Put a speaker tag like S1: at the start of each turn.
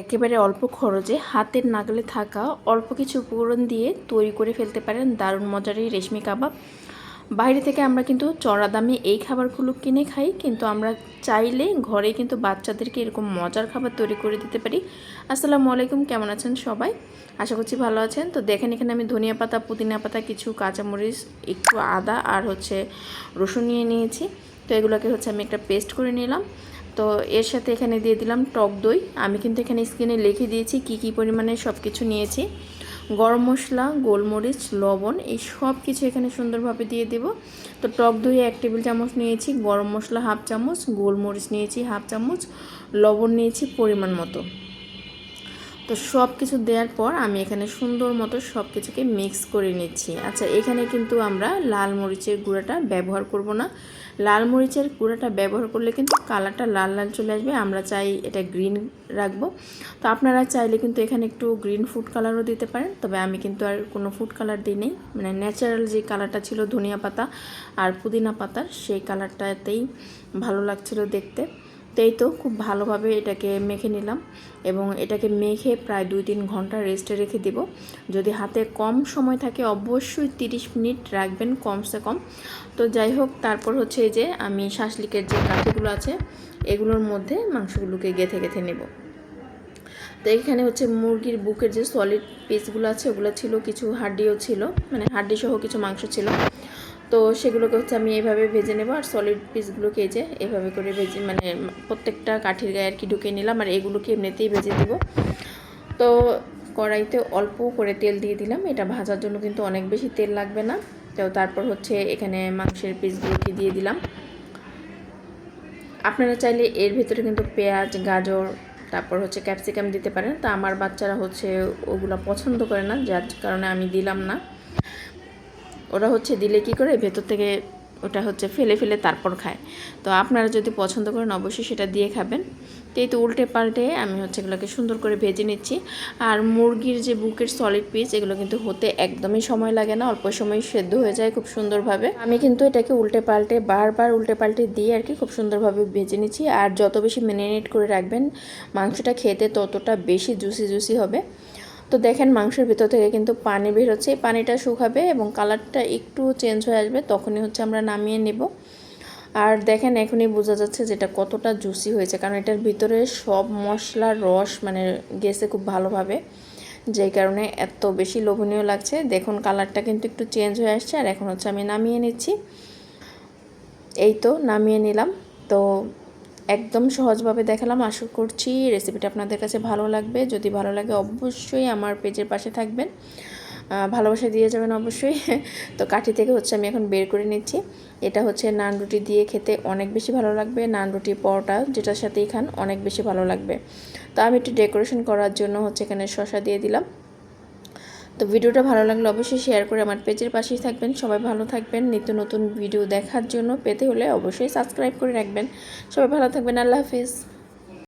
S1: একেবারে অল্প খরচে হাতের নাগালে থাকা অল্প কিছু উপকরণ দিয়ে তৈরি করে ফেলতে পারেন দারুণ মজার এই রেশমি কাবাব। বাইরে থেকে আমরা কিন্তু চড়া দামে এই খাবারগুলো কিনে খাই, কিন্তু আমরা চাইলে ঘরে কিন্তু বাচ্চাদেরকে এরকম মজার খাবার তৈরি করে দিতে পারি। আসসালামু আলাইকুম, কেমন আছেন সবাই? আশা করছি ভালো আছেন। তো দেখেন, এখানে আমি ধনিয়া পাতা, পুদিনা পাতা, কিছু কাঁচামরিচ, একটু আদা আর হচ্ছে রসুন নিয়ে নিয়েছি। তো এগুলোকে হচ্ছে আমি একটা পেস্ট করে নিলাম। তো এর সাথে এখানে দিয়ে দিলাম টক দই। আমি কিন্তু এখানে স্ক্রিনে লিখে দিয়েছি কি কি পরিমাণে সব কিছু নিয়েছি। গরম মশলা, গোলমরিচ, লবণ, এই সব কিছু এখানে সুন্দরভাবে দিয়ে দেব। তো টক দই এক টেবিল চামচ নিয়েছি, গরম মশলা হাফ চামচ, গোলমরিচ নিয়েছি হাফ চামচ, লবণ নিয়েছি পরিমাণ মতো। তো সব কিছু দেওয়ার পর আমি এখানে সুন্দর মতো সব কিছুকে মিক্স করে নিচ্ছি। আচ্ছা এখানে কিন্তু আমরা লাল মরিচের গুঁড়াটা ব্যবহার করব না। লাল মরিচের গুঁড়াটা ব্যবহার করলে কিন্তু কালারটা লাল লাল চলে আসবে। আমরা চাই এটা গ্রিন রাখব। তো আপনারা চাইলে কিন্তু এখানে একটু গ্রিন ফুড কালারও দিতে পারেন। তবে আমি কিন্তু আর কোনো ফুড কালার দিই নেই। মানে ন্যাচারাল যে কালারটা ছিল, ধনিয়া পাতা আর পুদিনা পাতার, সেই কালারটাতেই ভালো লাগছিল দেখতে। এই তো খুব ভালোভাবে এটাকে মেখে নিলাম এবং এটাকে মেখে প্রায় দুই তিন ঘণ্টা রেস্টে রেখে দেব। যদি হাতে কম সময় থাকে অবশ্যই তিরিশ মিনিট রাখবেন কমসে কম। তো যাই হোক, তারপর হচ্ছে যে আমি শাসলিকের যে কাঠিগুলো আছে, এগুলোর মধ্যে মাংসগুলোকে গেথে গেথে নেব। তো এখানে হচ্ছে মুরগির বুকের যে সলিড পিসগুলো আছে, ওগুলো ছিল, কিছু হাড্ডিও ছিল মানে হাড্ডি সহ কিছু মাংস ছিল। তো সেগুলোকে হচ্ছে আমি এভাবে ভেজে নেব আর সলিড পিসগুলোকে এই যে এভাবে করে ভেজে মানে প্রত্যেকটা কাঠির গায়ে আর কি ঢুকিয়ে নিলাম আর এগুলোকে এমনিতেই ভেজে দেব। তো কড়াইতে অল্প করে তেল দিয়ে দিলাম, এটা ভাজার জন্য কিন্তু অনেক বেশি তেল লাগবে না। তো তারপর হচ্ছে এখানে মাংসের পিসগুলোকে দিয়ে দিলাম। আপনারা চাইলে এর ভিতরে কিন্তু পেঁয়াজ, গাজর, তারপর হচ্ছে ক্যাপসিকাম দিতে পারেন। তা আমার বাচ্চারা হচ্ছে ওগুলো পছন্দ করে না, যার কারণে আমি দিলাম না। ওরা হচ্ছে দিলে কি করে? ভেতর থেকে ওটা হচ্ছে ফেলে ফেলে তারপর খায়। তো আপনারা যদি পছন্দ করেন, অবশ্যই সেটা দিয়ে খাবেন। তো এই তো উল্টে পাল্টে আমি হচ্ছে এগুলোকে সুন্দর করে ভেজে নিচ্ছি। আর মুরগির যে বুকের সলিড পিস এগুলো কিন্তু হতে একদমই সময় লাগে না। অল্প সময় সেদ্ধ হয়ে যায় খুব সুন্দরভাবে। আমি কিন্তু এটাকে উল্টে পাল্টে, বারবার উল্টে পাল্টে দিয়ে আর কি খুব সুন্দরভাবে ভেজে নিচ্ছি। আর যত বেশি ম্যারিনেট করে রাখবেন, মাংসটা খেতে ততটা বেশি জুসি জুসি হবে। তো দেখেন মাংসের ভিতর থেকে কিন্তু পানি বের হচ্ছে। এই পানিটা শুকাবে এবং কালারটা একটু চেঞ্জ হয়ে আসবে, তখনই হচ্ছে আমরা নামিয়ে নেব। আর দেখেন এখনই বোঝা যাচ্ছে যেটা কতটা জুসি হয়েছে, কারণ এটার ভিতরে সব মশলার রস মানে গেছে খুব ভালোভাবে যেই কারণে এত বেশি লোভনীয় লাগছে। দেখুন কালারটা কিন্তু একটু চেঞ্জ হয়ে আসছে আর এখন হচ্ছে আমি নামিয়ে নিচ্ছি। এই তো, নামিয়ে নিলাম। তো একদম সহজভাবে দেখালাম। আশা করছি রেসিপিটা আপনাদের কাছে ভালো লাগবে। যদি ভালো লাগে অবশ্যই আমার পেজের পাশে থাকবেন। ভালোবাসা দিয়ে যাবেন অবশ্যই। তো কাঠি থেকে হচ্ছে আমি এখন বের করে নিচ্ছি। এটা হচ্ছে নান রুটি দিয়ে খেতে অনেক বেশি ভালো লাগবে। নান রুটি পরোটা যেটার সাথেই খান, অনেক বেশি ভালো লাগবে। তো আমি একটু ডেকোরেশন করার জন্য হচ্ছে এখানে শশা দিয়ে দিলাম। তো ভিডিওটা ভালো লাগলে অবশ্যই শেয়ার করে আমার পেজের পাশেই থাকবেন। সবাই ভালো থাকবেন। নিত্য নতুন ভিডিও দেখার জন্য পেতে হলে অবশ্যই সাবস্ক্রাইব করে রাখবেন। সবাই ভালো থাকবেন। আল্লাহ হাফিজ।